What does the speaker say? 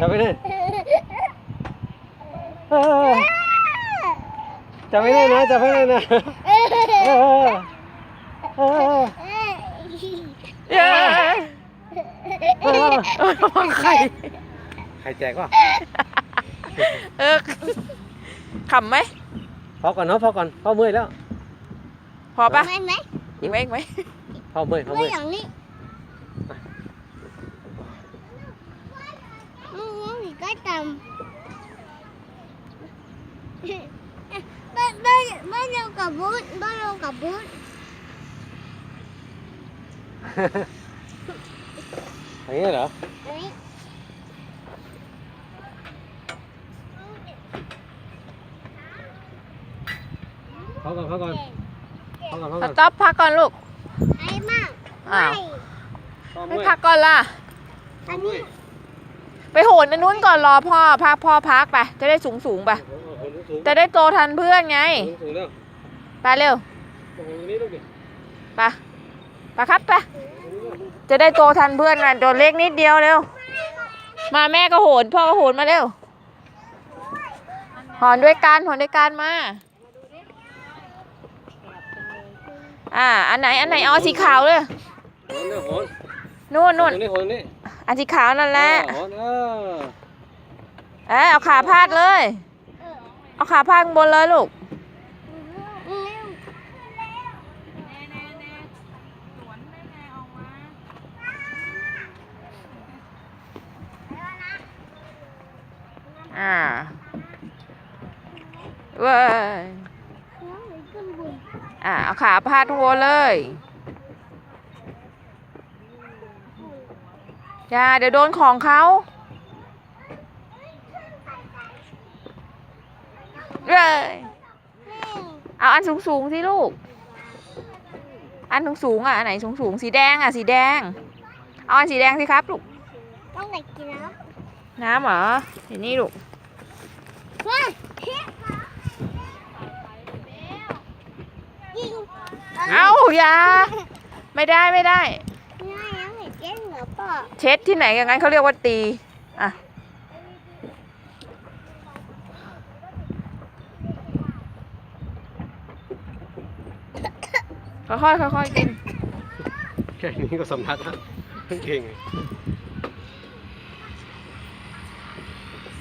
จับไปเลยเออจับไม่ได้นะจับไม่ได้นะเออเออเออเย้เออระวังไข่ใครแจกวะเออขำไหมพอก่อนเนาะพอก่อนพอเมื่อยแล้ว พอปะไม่ไหมอีกไหมอีกไหมพอเมื่อยพอไม่เมื่อยอย่างนี้มึงมึงอี กก็ทำบ้านบ้านบ้านเรากับบูธบ้านเรากับบูธอย่างนี้เหรอเฮ้ยพอก่อนพอก่อนพอก่อนพอสก่อนต๊อปพักก่อนลูกไอ้มากอ้าวพอไม่เมื่อยพักก่อนล่ะพอเมื่อย ไปโหนอันนู้นก่อนรอพ่อพักพ่อพักไป จะได้สูงสูงๆไปโอ้โหสูงจะได้โตทันเพื่อนไงสูงสูงแล้วไปเร็วโอ้โหนี่ลูกดิไปไปครับไปจะได้โตทันเพื่อนกันตัวเล็กนิดเดียวเร็ว มาแม่ก็โหนพ่อก็โหนมาเร็วหอนด้วยกันหอนด้วยกันมาอ่าอันไหนอันไหนเอาสีขาวเลยโหนเนี่ยโหนนู่ นนู่นโหนี่โหนนี่อันสีขาวนั่นแหละโหนเออเอ้ยเอาขาพาดเลย เอาขาพาดข้างบนเลยลูกอ่าเว้ยอ่าเอาขาพาดข้างบนเลย อย่าเดี๋ยวโดนของเขาเว้ยเอาอันสูงสูงสิลูก อันสูงสูงอะอันไหนสูงสูงสีแดงอะสีแดง เอาอันสีแดงสิครับลูก ต้องไหนกินนะน้ำเหรอเห็นนี่ลูกเฮ้ยยิงเอาอย่าไม่ได้ไม่ได้ รอป่ะเช็ดที่ไหนอย่างนั้นเขาเรียกว่าตี อะ ค่อยๆค่อยๆกิน แค่นี้ก็สำลักแล้วเก่ง